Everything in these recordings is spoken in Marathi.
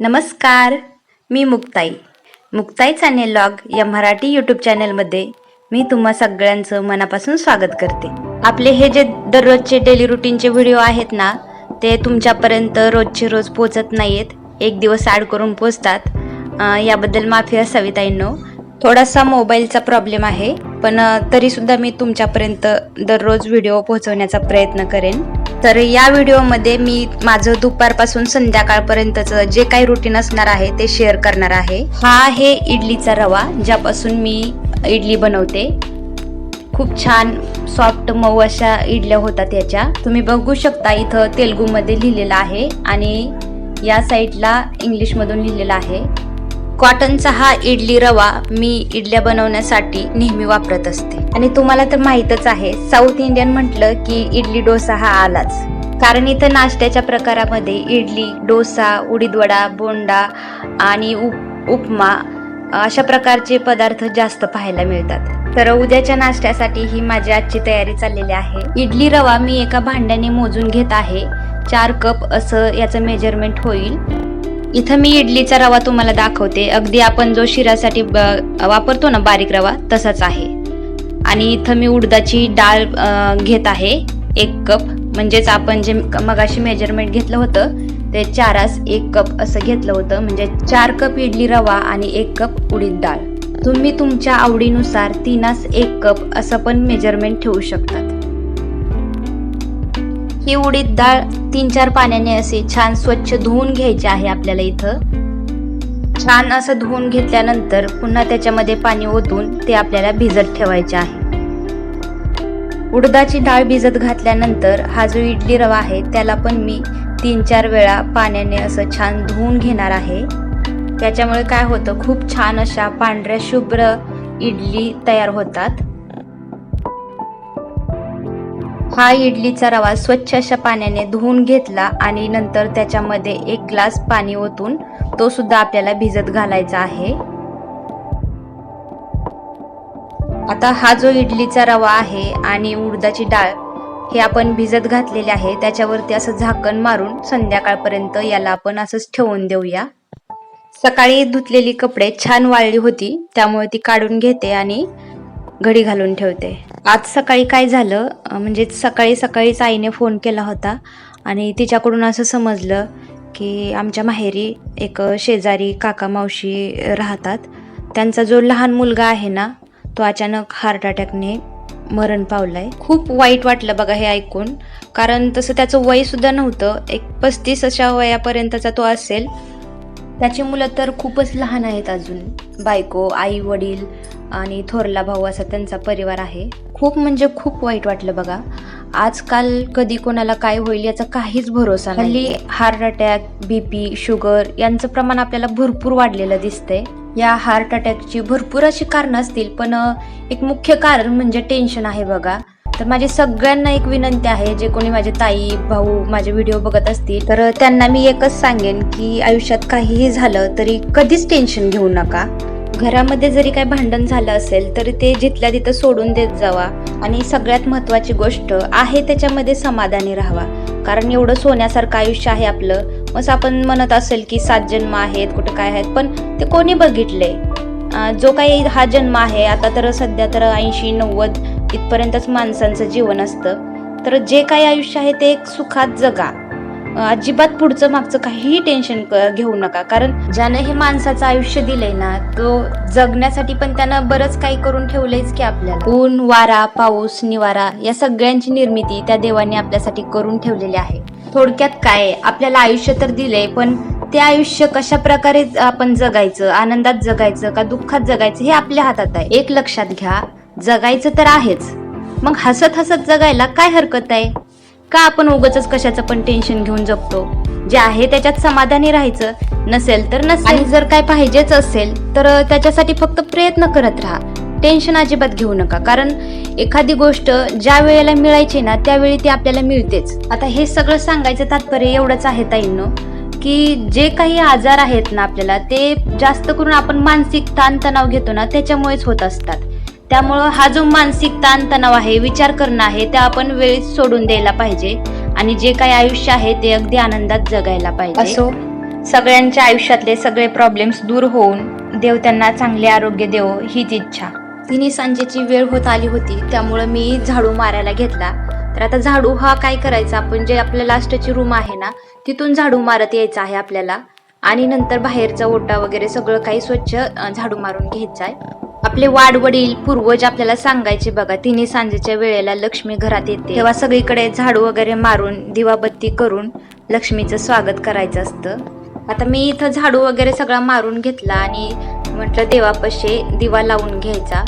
नमस्कार मी मुक्ताई. मुक्ताई चॅनेल लॉग या मराठी यूट्यूब चॅनेलमध्ये मी तुम्हा सगळ्यांचं मनापासून स्वागत करते. आपले हे जे दररोजचे डेली रुटीनचे व्हिडिओ आहेत ना ते तुमच्यापर्यंत रोजचे रोज पोचत नाहीत एक दिवस ॲड करून पोचतात याबद्दल माफी असावी ताईंनो. थोडासा मोबाईलचा प्रॉब्लेम आहे. पण तरीसुद्धा मी तुमच्यापर्यंत दररोज व्हिडिओ पोहोचवण्याचा प्रयत्न करेन. तर या व्हिडिओमध्ये मी माझं दुपारपासून संध्याकाळपर्यंतचं जे काही रुटीन असणार आहे ते शेअर करणार आहे. हा आहे इडलीचा रवा ज्यापासून मी इडली बनवते. खूप छान सॉफ्ट मऊ अशा इडल्या होतात याच्या. तुम्ही बघू शकता इथं तेलगूमध्ये लिहिलेलं आहे आणि या साईडला इंग्लिशमधून लिहिलेलं आहे. कॉटनचा हा इडली रवा मी इडल्या बनवण्यासाठी नेहमी वापरत असते. आणि तुम्हाला तर माहीतच आहे साऊथ इंडियन म्हटलं की इडली डोसा हा आलाच. कारण इथं नाश्त्याच्या प्रकारामध्ये इडली डोसा उडीदवडा बोंडा आणि उप उपमा अशा प्रकारचे पदार्थ जास्त पाहायला मिळतात. तर उद्याच्या नाश्त्यासाठी ही माझी आजची तयारी चाललेली आहे. इडली रवा मी एका भांड्याने मोजून घेत आहे. चार कप असं याचं मेजरमेंट होईल. इथं मी इडलीचा रवा तुम्हाला दाखवते. अगदी आपण जो शिरासाठी ब- वापरतो ना बारीक रवा तसाच आहे. आणि इथं मी उडदाची डाळ घेत आहे एक कप. म्हणजेच आपण जे मगाशी मेजरमेंट घेतलं होतं ते चारास एक कप असं घेतलं होतं. म्हणजे चार कप इडली रवा आणि एक कप उडीद डाळ. तुम्ही तुमच्या आवडीनुसार तीनास एक कप असं पण मेजरमेंट ठेवू शकतात. ही उडीद डाळ तीन चार पाण्याने असे छान स्वच्छ धुवून घ्यायची आहे आपल्याला इथं. छान असं धुवून घेतल्यानंतर पुन्हा त्याच्यामध्ये पाणी ओतून ते आपल्याला भिजत ठेवायचे आहे. उडदाची डाळ भिजत घातल्यानंतर हा जो इडली रवा आहे त्याला पण मी तीन चार वेळा पाण्याने असं छान धुवून घेणार आहे. त्याच्यामुळे काय होतं खूप छान अशा पांढऱ्या शुभ्र इडली तयार होतात. हा इडलीचा रवा स्वच्छ अशा पाण्याने धुवून घेतला आणि नंतर त्याच्यामध्ये एक ग्लास पाणी ओतून तो सुद्धा आपल्याला भिजत घालायचा आहे. आता हा जो इडलीचा रवा आहे आणि उडदाची डाळ हे आपण भिजत घातलेले आहे त्याच्यावरती असं झाकण मारून संध्याकाळपर्यंत याला आपण असंच ठेवून देऊया. सकाळी धुतलेली कपडे छान वाळली होती त्यामुळे ती काढून घेते आणि घडी घालून ठेवते. आज सकाळी काय झालं? म्हणजे सकाळी सकाळीच आईने फोन केला होता आणि तिच्याकडून असं समजलं की आमच्या माहेरी एक शेजारी काका मावशी राहतात. त्यांचा जो लहान मुलगा आहे ना तो अचानक हार्ट अटॅकने मरण पावलाय. खूप वाईट वाटलं बघा हे ऐकून. कारण तसं त्याचं वयसुद्धा नव्हतं. एक पस्तीस अशा वयापर्यंतचा तो असेल. त्याची मुलं तर खूपच लहान आहेत अजून. बायको आई वडील आणि थोरला भाऊ असा त्यांचा परिवार आहे. खूप म्हणजे खूप वाईट वाटलं बघा. आजकाल कधी कोणाला काय होईल याचा काहीच भरोसा नाही. हल्ली heart attack B P sugar यांचं प्रमाण आपल्याला भरपूर वाढलेलं दिसतंय. या हार्ट अटॅकची भरपूर अशी कारणं असतील पण एक मुख्य कारण म्हणजे टेन्शन आहे बघा. तर माझी सगळ्यांना एक विनंती आहे जे कोणी माझे ताई भाऊ माझे व्हिडिओ बघत असतील तर त्यांना मी एकच सांगेन की आयुष्यात काहीही झालं तरी कधीच टेन्शन घेऊ नका. घरामध्ये जरी काय भांडण झालं असेल तरी ते जिथल्या तिथं सोडून देत जावा. आणि सगळ्यात महत्वाची गोष्ट आहे त्याच्यामध्ये समाधानी राहावा. कारण एवढं सोन्यासारखं आयुष्य आहे आपलं. मग आपण म्हणत असेल की सात जन्म आहेत कुठं काय आहेत पण ते कोणी बघितले जो काही हा जन्म आहे आता तर सध्या तर ऐंशी नव्वद इथपर्यंतच माणसांचं जीवन असतं. तर जे काही आयुष्य आहे ते एक सुखात जगा. अजिबात पुढचं मागचं काहीही टेन्शन घेऊ नका. कारण ज्यानं हे माणसाचं आयुष्य दिलंय ना तो जगण्यासाठी पण त्यानं बरंच काही करून ठेवलंयच की आपल्याला. ऊन वारा पाऊस निवारा या सगळ्यांची निर्मिती त्या देवाने आपल्यासाठी करून ठेवलेली आहे. थोडक्यात काय आपल्याला आयुष्य तर दिलंय पण ते आयुष्य कशा प्रकारे आपण जगायचं आनंदात जगायचं का दुःखात जगायचं हे आपल्या हातात आहे. एक लक्षात घ्या जगायचं तर आहेच. मग हसत हसत जगायला काय हरकत आहे? का आपण उगच कशाचं पण टेन्शन घेऊन जगतो? जे आहे त्याच्यात समाधानी राहायचं. नसेल तर नसेल. आणि जर काय पाहिजेच असेल तर त्याच्यासाठी फक्त प्रयत्न करत राहा. टेन्शन अजिबात घेऊ नका. कारण एखादी गोष्ट ज्या वेळेला मिळायची ना त्यावेळी ती आपल्याला मिळतेच. आता हे सगळं सांगायचं तात्पर्य एवढंच आहे ताईंनो की जे काही आजार आहेत ना आपल्याला ते जास्त करून आपण मानसिक ताणतणाव घेतो ना त्याच्यामुळेच होत असतात. त्यामुळं हा जो मानसिक ताणतणाव आहे विचार करणं आहे ते आपण वेळीच सोडून द्यायला पाहिजे. आणि जे काही आयुष्य आहे ते अगदी आनंदात जगायला पाहिजे. असो. सगळ्यांच्या आयुष्यातले सगळे प्रॉब्लेम्स दूर होऊन देव त्यांना चांगले आरोग्य देवो हीच इच्छा. तिन्ही सांजेची वेळ होत आली होती त्यामुळं मी झाडू मारायला घेतला. तर आता झाडू हा काय करायचा? आपण जे आपल्या लास्टची रूम आहे ना तिथून झाडू मारत यायचा आहे आपल्याला. आणि नंतर बाहेरचा ओटा वगैरे सगळं काही स्वच्छ झाडू मारून घ्यायचं आहे. आपले वाडवडील पूर्वज आपल्याला सांगायचे बघा तिन्ही सांजेच्या वेळेला लक्ष्मी घरात येते. तेव्हा सगळीकडे झाडू वगैरे मारून दिवाबत्ती करून लक्ष्मीचं स्वागत करायचं असतं. आता मी इथं झाडू वगैरे सगळा मारून घेतला आणि म्हटलं देवापाशी दिवा लावून घ्यायचा.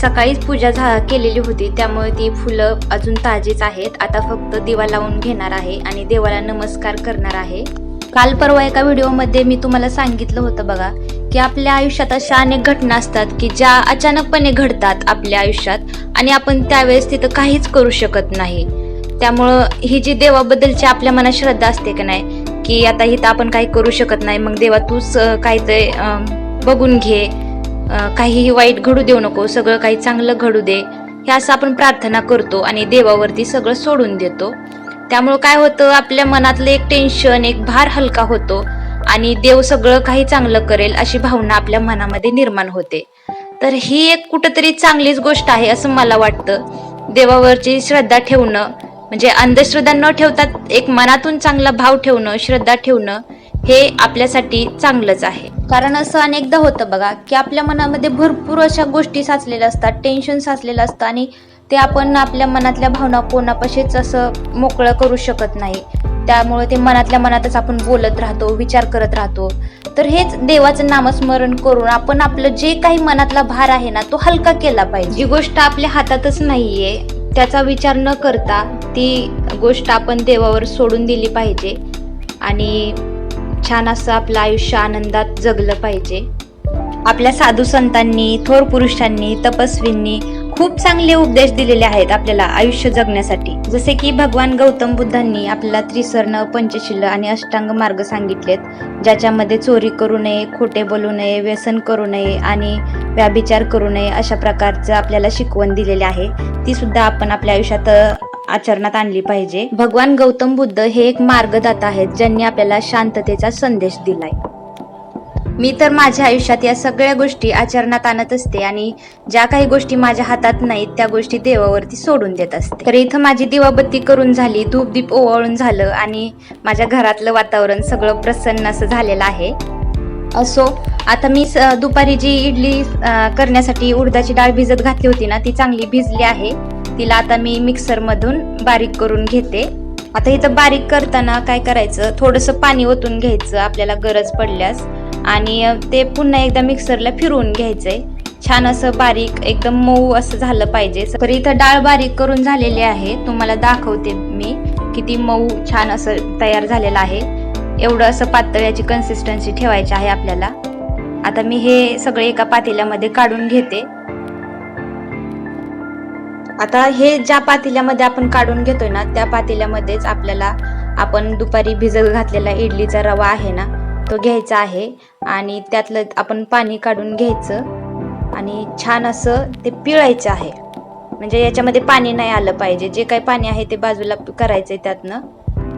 सकाळीच पूजा झा केलेली होती त्यामुळे ती फुलं अजून ताजीच आहेत. आता फक्त दिवा लावून घेणार आहे आणि देवाला नमस्कार करणार आहे. काल परवा एका व्हिडिओमध्ये मी तुम्हाला सांगितलं होतं बघा की आपल्या आयुष्यात अशा अनेक घटना असतात की ज्या अचानकपणे घडतात आपल्या आयुष्यात आणि आपण त्यावेळेस तिथं काहीच करू शकत नाही. त्यामुळं ही जी देवाबद्दलची आपल्या मनात श्रद्धा असते की नाही की आता इथं आपण काही करू शकत नाही मग देवा तूच काही ते बघून घे काहीही वाईट घडू देऊ नको सगळं काही चांगलं घडू दे हे असं आपण प्रार्थना करतो आणि देवावरती सगळं सोडून देतो. त्यामुळं काय होतं आपल्या मनातलं एक टेन्शन एक भार हलका होतो. आणि देव सगळं काही चांगलं करेल अशी भावना आपल्या मनामध्ये निर्माण होते. तर ही एक कुठंतरी चांगलीच गोष्ट आहे असं मला वाटतं. देवावरची श्रद्धा ठेवणं म्हणजे अंधश्रद्धा न ठेवता एक मनातून चांगला भाव ठेवणं श्रद्धा ठेवणं हे आपल्यासाठी चांगलंच आहे. कारण असं अनेकदा होतं बघा की आपल्या मनामध्ये भरपूर अशा गोष्टी साचलेल्या असतात टेन्शन साचलेलं असतं आणि ते आपण आपल्या मनातल्या भावना कोणापाशीच असं मोकळं करू शकत नाही. त्यामुळे ते मनातल्या मनातच आपण बोलत राहतो विचार करत राहतो. तर हेच देवाचं नामस्मरण करून आपण आपलं जे काही मनातला भार आहे ना तो हलका केला पाहिजे. जी गोष्ट आपल्या हातातच नाहीये त्याचा विचार न करता ती गोष्ट आपण देवावर सोडून दिली पाहिजे आणि छान असं आपलं आयुष्य आनंदात जगलं पाहिजे. आपल्या साधू संतांनी थोर पुरुषांनी तपस्वींनी खूप चांगले उपदेश दिलेले आहेत आपल्याला आयुष्य जगण्यासाठी. जसे की भगवान गौतम बुद्धांनी आपल्याला त्रिसर्ण पंचशील आणि अष्टांग मार्ग सांगितलेत ज्याच्यामध्ये चोरी करू नये खोटे बोलू नये व्यसन करू नये आणि व्याभिचार करू नये अशा प्रकारचं आपल्याला शिकवण दिलेली आहे. ती सुद्धा आपण आपल्या आयुष्यात आचरणात आणली पाहिजे. भगवान गौतम बुद्ध हे एक मार्गदाता आहेत ज्यांनी आपल्याला शांततेचा संदेश दिलाय. मी तर माझ्या आयुष्यात या सगळ्या गोष्टी आचरणात आणत असते आणि ज्या काही गोष्टी माझ्या हातात नाहीत त्या गोष्टी देवावरती सोडून देत असते. तर इथं माझी दिवाबत्ती करून झाली धूपदीप ओवाळून झालं आणि माझ्या घरातलं वातावरण सगळं प्रसन्न असं झालेलं आहे. असो आता मी स- दुपारी जी इडली करण्यासाठी उडदाची डाळ भिजत घातली होती ना ती चांगली भिजली आहे. तिला आता मी मिक्सरमधून बारीक करून घेते. आता इथं बारीक करताना काय करायचं? थोडंसं पाणी ओतून घ्यायचं आपल्याला गरज पडल्यास. आणि ते पुन्हा एकदा मिक्सरला फिरवून घ्यायचं आहे छान असं बारीक एकदम मऊ असं झालं पाहिजे. तर इथं डाळ बारीक करून झालेली आहे. तुम्हाला दाखवते मी किती मऊ छान असं तयार झालेलं आहे. एवढं असं पातळ याची कन्सिस्टन्सी ठेवायची आहे आपल्याला. आता मी हे सगळे एका पातेल्यामध्ये काढून घेते. आता हे ज्या पातेल्यामध्ये आपण काढून घेतोय ना त्या पातेल्यामध्येच आपल्याला आपण दुपारी भिजत घातलेला इडलीचा रवा आहे ना तो घ्यायचा आहे आणि त्यातलं आपण पाणी काढून घ्यायचं आणि छान असं ते पिळायचं आहे. म्हणजे याच्यामध्ये पाणी नाही आलं पाहिजे. जे काही पाणी आहे ते बाजूला करायचंय त्यातनं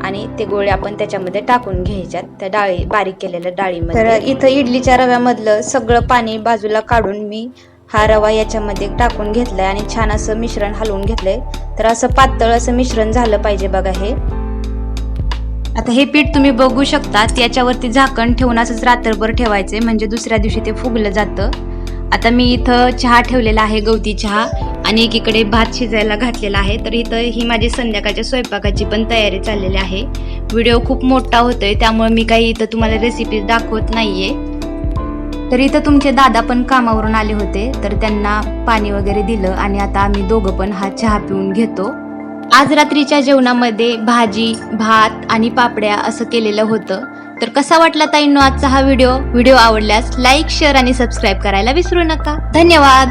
आणि ते गोळे आपण त्याच्यामध्ये टाकून घ्यायच्यात. त्या डाळी बारीक केलेल्या डाळीमध्ये. तर इथं इडलीच्या रव्यामधलं सगळं पाणी बाजूला काढून मी हा रवा याच्यामध्ये टाकून घेतलाय आणि छान असं मिश्रण हलवून घेतलंय. तर असं पातळ असं मिश्रण झालं पाहिजे बघा हे. आता हे पीठ तुम्ही बघू शकता याच्यावरती झाकण ठेवून असंच रात्रभर ठेवायचे म्हणजे दुसऱ्या दिवशी ते फुगलं जातं. आता मी इथं चहा ठेवलेला आहे गवती चहा आणि एकीकडे भात शिजायला घातलेला आहे. तर इथं ही माझी संध्याकाळच्या स्वयंपाकाची पण तयारी चाललेली आहे. व्हिडिओ खूप मोठा होतोय त्यामुळे मी काही इथं तुम्हाला रेसिपी दाखवत नाहीये. तर इथं तुमचे दादा पण कामावरून आले होते तर त्यांना पाणी वगैरे दिलं आणि आता आम्ही दोघं पण हा चहा पिऊन घेतो. आज रात्रीच्या जेवणामध्ये भाजी भात आणि पापड्या असं केलेलं होतं. तर कसा वाटला ताईंनो आजचा हा व्हिडिओ? व्हिडिओ आवडल्यास लाईक शेअर आणि सबस्क्राईब करायला विसरू नका. धन्यवाद!